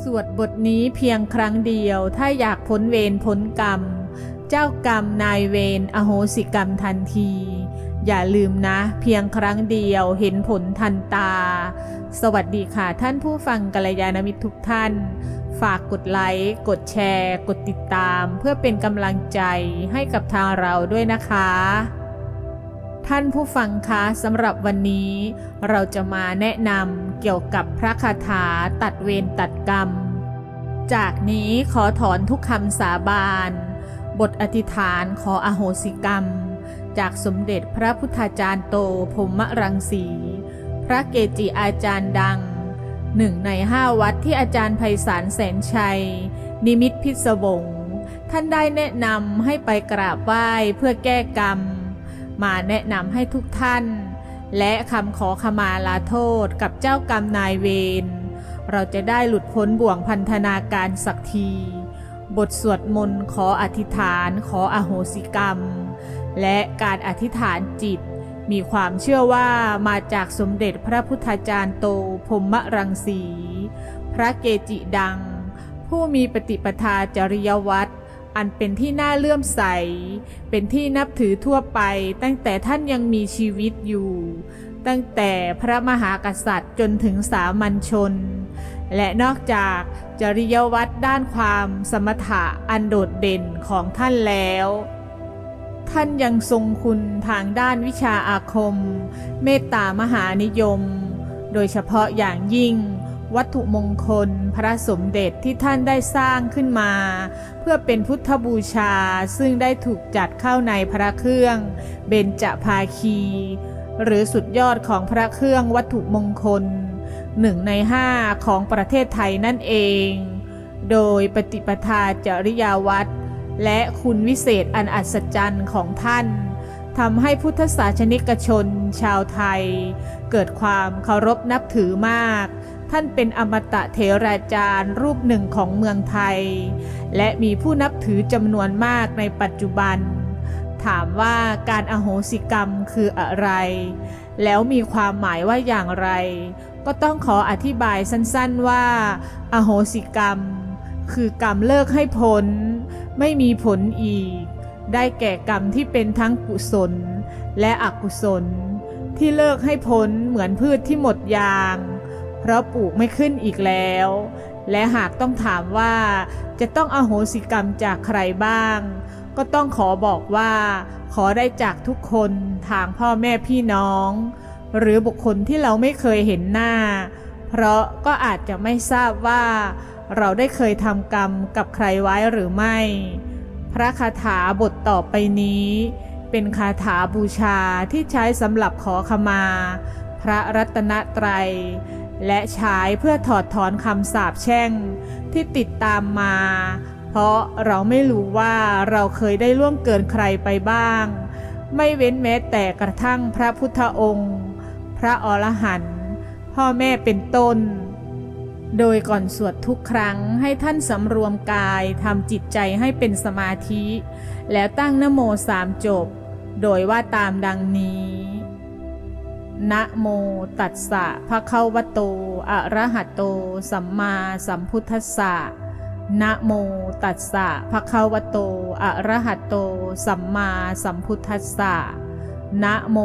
สวดบทนี้เพียงครั้งเดียว ถ้าอยากพ้นเวรพ้นกรรม เจ้ากรรมนายเวรอโหสิกรรมทันที อย่าลืมนะ เพียงครั้งเดียวเห็นผลทันตา สวัสดีค่ะท่านผู้ฟังกัลยาณมิตรทุกท่าน ฝากกดไลค์ กดแชร์ กดติดตาม เพื่อเป็นกำลังใจให้กับทางเราด้วยนะคะ ท่านผู้ฟังคะสำหรับวันนี้ เราจะมาแนะนำเกี่ยวกับพระคาถาตัดเวรตัดกรรม จากนี้ขอถอนทุกคำสาบาน บทอธิษฐานขออโหสิกรรม จากสมเด็จพระพุทธาจารย์โตพรหมรังสี พระเกจิอาจารย์ดังหนึ่งในห้าวัดที่อาจารย์ไพศาลแสนชัย นิมิตพิศวงท่านได้แนะนำให้ไปกราบไหว้เพื่อแก้กรรม มาแนะนำให้ทุกท่าน และคำขอขมาลาโทษกับเจ้ากรรมนายเวร เราจะได้หลุดพ้นบ่วงพันธนาการสักที บทสวดมนต์ขออธิษฐานขออโหสิกรรม และการอธิษฐานจิต มีความเชื่อว่ามาจากสมเด็จพระพุทธาจารย์โตพรหมรังสี พระเกจิดัง ผู้มีปฏิปทาจริยวัตร อันเป็นที่น่าเลื่อมใส เป็นที่นับถือทั่วไป ตั้งแต่ท่านยังมีชีวิตอยู่ ตั้งแต่พระมหากษัตริย์จนถึงสามัญชน และนอกจากจริยวัตรด้านความสมถะอันโดดเด่นของท่านแล้ว ท่านยังทรงคุณทางด้านวิชาอาคม เมตตามหานิยม โดยเฉพาะอย่างยิ่ง วัตถุมงคล พระสมเด็จที่ท่านได้สร้างขึ้นมา เพื่อเป็นพุทธบูชาซึ่งได้ถูกจัดเข้าในพระเครื่อง เบญจภาคี หรือสุดยอดของพระเครื่องวัตถุมงคลหนึ่งในห้าของประเทศไทยนั่นเอง โดยปฏิปทาจริยาวัดและคุณวิเศษอันอัศจรรย์ของท่านทำให้พุทธศาสนิกชนชาวไทย เกิดความเคารพนับถือมาก ท่านเป็นอมตะเถราจารย์รูปหนึ่งของเมืองไทย และมีผู้นับถือจำนวนมากในปัจจุบัน ถามว่าการอโหสิกรรมคืออะไร แล้วมีความหมายว่าอย่างไร ก็ต้องขออธิบายสั้นๆว่า อโหสิกรรม คือกรรมเลิกให้ผล ไม่มีผลอีก ได้แก่กรรมที่เป็นทั้งกุศลและอกุศล ที่เลิกให้ผลเหมือนพืชที่หมดยาง เพราะปลูกไม่ขึ้นอีกแล้ว และหากต้องถามว่าจะต้องอโหสิกรรมจากใครบ้าง ก็ต้องขอบอกว่า ขอได้จากทุกคนทางพ่อแม่พี่น้อง หรือบุคคลที่เราไม่เคยเห็นหน้า เพราะก็อาจจะไม่ทราบว่า เราได้เคยทำกรรมกับใครไว้หรือไม่ พระคาถาบทต่อไปนี้เป็นคาถาบูชาที่ใช้สำหรับขอขมา พระรัตนตรัย และใช้เพื่อถอดถอนคำสาปแช่งที่ติดตามมา เพราะเราไม่รู้ว่าเราเคยได้ล่วงเกินใครไปบ้าง ไม่เว้นแม้แต่กระทั่งพระพุทธองค์ พระอรหันต์พ่อแม่เป็นต้น โดยก่อนสวดทุกครั้งให้ท่านสำรวมกายทำจิตใจให้เป็นสมาธิ แล้วตั้งนโมสามจบ โดยว่าตามดังนี้ นะโมตัสสะภะคะวะโต อะระหะโต สัมมาสัมพุทธัสสะนะโมตัสสะภะคะวะโต อะระหะโต สัมมาสัมพุทธัสสะนะโม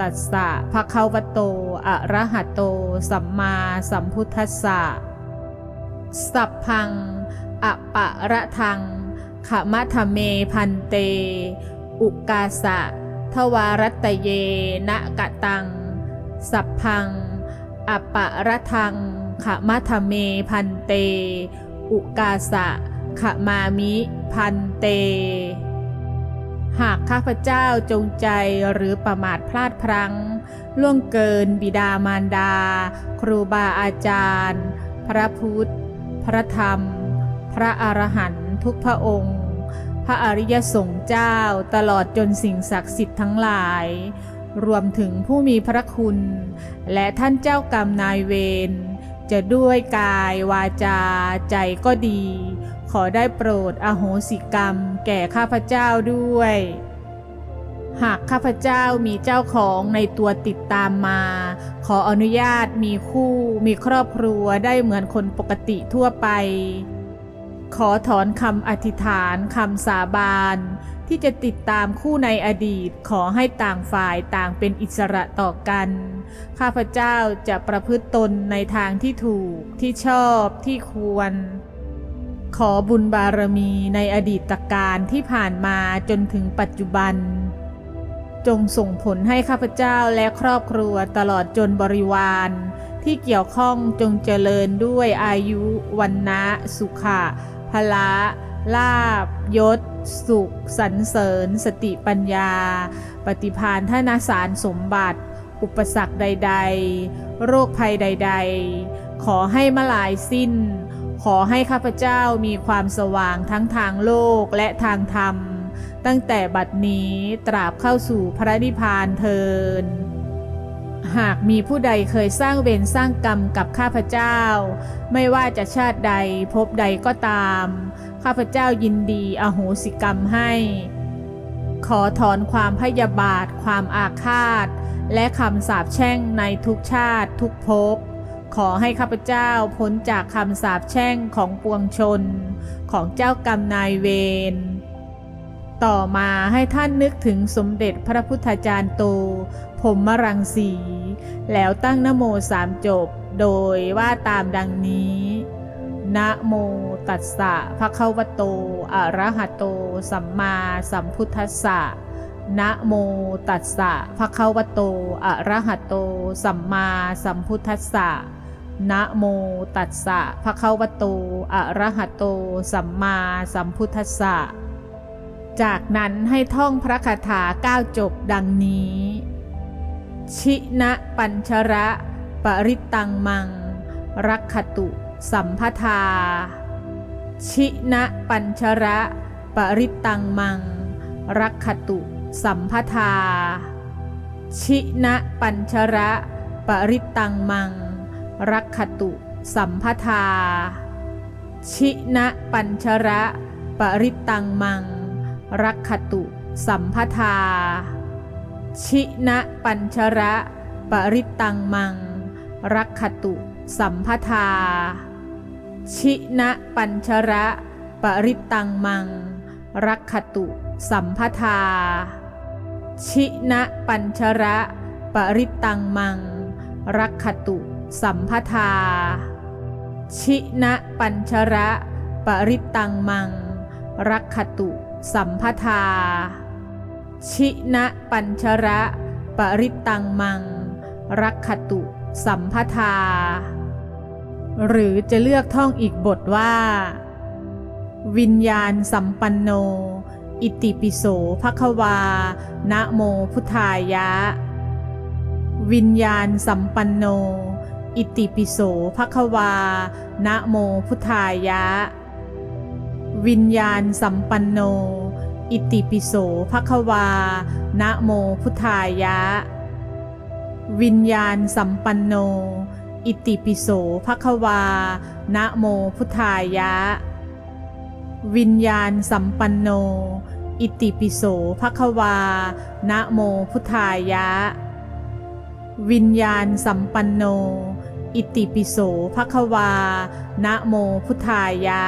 ตัสสะภะคะวะโต อะระหะโต สัมมาสัมพุทธัสสะ สัพพังอปะระทังขมะทะเมพันเต อุกาสะ ทวารัตเยนะกะตัง สัพพัง อปะระทังขมะทะเมพันเต อุกาสะขมามิพันเต หากข้าพเจ้าจงใจหรือประมาทพลาดพลั้ง ล่วงเกินบิดามารดา ครูบาอาจารย์ พระพุทธ พระธรรม พระอรหันต์ทุกพระองค์ พระอริยสงฆ์เจ้าตลอดจนสิ่งศักดิ์สิทธิ์ทั้งหลาย รวมถึงผู้มีพระคุณ และท่านเจ้ากรรมนายเวรจะด้วยกายวาจาใจก็ดี ขอได้โปรดอโหสิกรรมแก่ข้าพเจ้าด้วย หากข้าพเจ้ามีเจ้าของในตัวติดตามมา ขออนุญาตมีคู่มีครอบครัวได้เหมือนคนปกติทั่วไป ขอถอนคำอธิษฐานคำสาบาน ที่จะติดตามคู่ในอดีต ขอให้ต่างฝ่ายต่างเป็นอิสระต่อกัน ข้าพเจ้าจะประพฤติตนในทางที่ถูกที่ชอบที่ควร ขอบุญบารมีในอดีตการที่ผ่านมาจนถึงปัจจุบัน จงส่งผลให้ข้าพเจ้าและครอบครัวตลอดจนบริวาร ที่เกี่ยวข้องจงเจริญด้วยอายุวันนะสุขะพละ ลาบยศ สุขสรรเสริญ สติปัญญา ปฏิพานธนาสารสมบัติ อุปสรรคใด ๆ โรคภัยใด ๆ ขอให้มาลายสิ้น ขอให้ข้าพเจ้ามีความสว่างทั้งทางโลกและทางธรรม ตั้งแต่บัดนี้ตราบเข้าสู่พระนิพพานเทินหากมีผู้ใดเคยสร้างเวรสร้างกรรมกับข้าพเจ้า ไม่ว่าจะชาติใดภพใดก็ตาม ข้าพเจ้ายินดีอโหสิกรรมให้ ขอถอนความพยาบาท ความอาฆาต และคำสาปแช่งในทุกชาติทุกภพ ขอให้ข้าพเจ้าพ้นจากคำสาปแช่งของปวงชน ของเจ้ากรรมนายเวรต่อมาให้ท่านนึกถึงสมเด็จพระพุทธจารย์โตผมมรังสี แล้วตั้งนโมสามจบ โดยว่าตามดังนี้ นะโมตัสสะภะคะวะโต อะระหะโต สัมมาสัมพุทธัสสะ นะโมตัสสะภะคะวะโต อะระหะโต สัมมาสัมพุทธัสสะ นะโมตัสสะภะคะวะโต อะระหะโต สัมมาสัมพุทธัสสะ จากนั้นให้ท่องพระคาถาเก้าจบดังนี้ ชินะปัญชระ ปริตตังมัง รักขตุ สัมพทา ชินะปัญชระ ปริตตังมัง รักขตุ สัมพทา ชินะปัญชระ ปริตตังมัง รักขตุ สัมพทา ชินะปัญชระ ปริตตังมัง รักขตุ สัมพทาชินะปัญชระปริตตังมังรักขตุสัมพทา ชินะปัญชระปริตตังมัง รักขตุ สัมพทา ชินะปัญชระปริตตังมัง รักขตุ สัมพทา ชินะปัญชระปริตตังมัง รักขตุ สัมพทาชินะปัญชระปริตตังมังรักขตุสัมพทา หรือจะเลือกท่องอีกบทว่า วิญญาณสัมปันโน อิติปิโสภควา นะโมพุทธายะ วิญญาณสัมปันโน อิติปิโสภควา นะโมพุทธายะ วิญญาณสัมปันโน อิติปิโสภควา นะโมพุทธายะ วิญญาณสัมปันโน อิติปิโสภควา นะโมพุทธายะ วิญญาณสัมปันโน อิติปิโสภควา นะโมพุทธายะ วิญญาณสัมปันโน อิติปิโสภควา นะโมพุทธายะ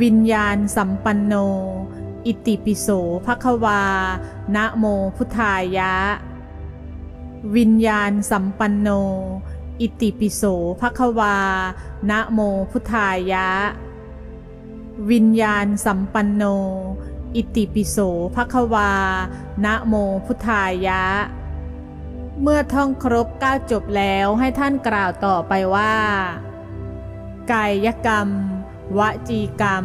วิญญาณสัมปันโน อิติปิโสภควา นะโมพุทธายะวิญญาณสัมปันโน อิติปิโสภควา นะโมพุทธายะ วิญญาณสัมปันโน อิติปิโสภควา นะโมพุทธายะ เมื่อท่องครบเก้าจบแล้วให้ท่านกล่าวต่อไปว่า กายกรรม วจีกรรม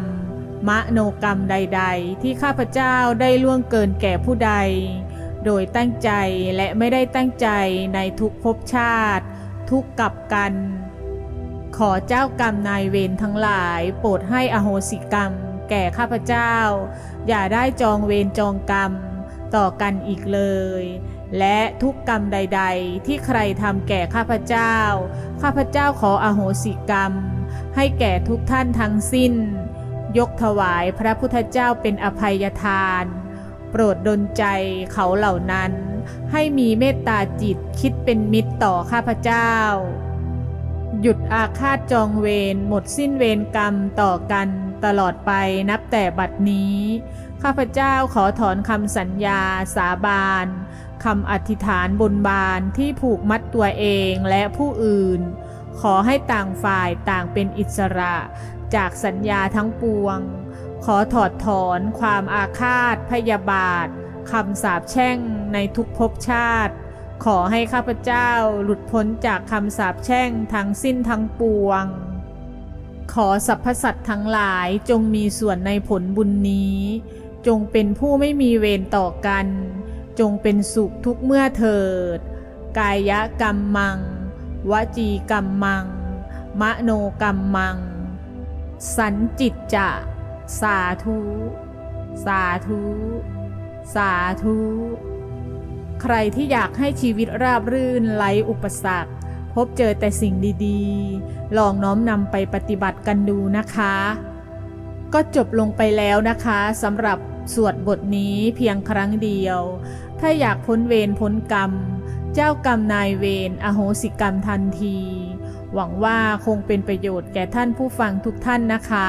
มโนกรรมใด ๆ ที่ข้าพเจ้าได้ล่วงเกินแก่ผู้ใด โดยตั้งใจและไม่ได้ตั้งใจในทุกภพชาติ ทุกกับกัน ขอเจ้ากรรมนายเวรทั้งหลาย โปรดให้อโหสิกรรม แก่ข้าพเจ้า อย่าได้จองเวรจองกรรม ต่อกันอีกเลย และทุกกรรมใด ๆ ที่ใครทำแก่ข้าพเจ้า ข้าพเจ้าขออโหสิกรรม ให้แก่ทุกท่านทั้งสิ้น ยกถวายพระพุทธเจ้าเป็นอภัยทาน โปรดดลใจเขาเหล่านั้น ให้มีเมตตาจิตคิดเป็นมิตรต่อข้าพเจ้า หยุดอาฆาตจองเวรหมดสิ้นเวรกรรมต่อกันตลอดไปนับแต่บัดนี้ ข้าพเจ้าขอถอนคำสัญญาสาบานคำอธิษฐานบนบานที่ผูกมัดตัวเองและผู้อื่น ขอให้ต่างฝ่ายต่างเป็นอิสระจากสัญญาทั้งปวง ขอถอดถอนความอาฆาตพยาบาท คำสาปแช่งในทุกภพชาติ ขอให้ข้าพเจ้าหลุดพ้นจากคำสาปแช่งทั้งสิ้นทั้งปวง ขอสรรพสัตว์ทั้งหลายจงมีส่วนในผลบุญนี้ จงเป็นผู้ไม่มีเวรต่อกัน จงเป็นสุขทุกเมื่อเถิด กายกรรมมัง วจีกรรมมัง มโนกรรมมัง สันจิตจะ สาธุ สาธุ สาธุ ใครที่อยากให้ชีวิตราบรื่นไร้อุปสรรค พบเจอแต่สิ่งดีๆ ลองน้อมนำไปปฏิบัติกันดูนะคะ ก็จบลงไปแล้วนะคะสำหรับสวดบทนี้เพียงครั้งเดียว ถ้าอยากพ้นเวรพ้นกรรม เจ้ากรรมนายเวรอโหสิกรรมทันที หวังว่าคงเป็นประโยชน์แก่ท่านผู้ฟังทุกท่านนะคะ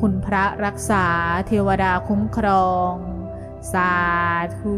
คุณพระรักษาเทวดาคุ้มครอง สาธุ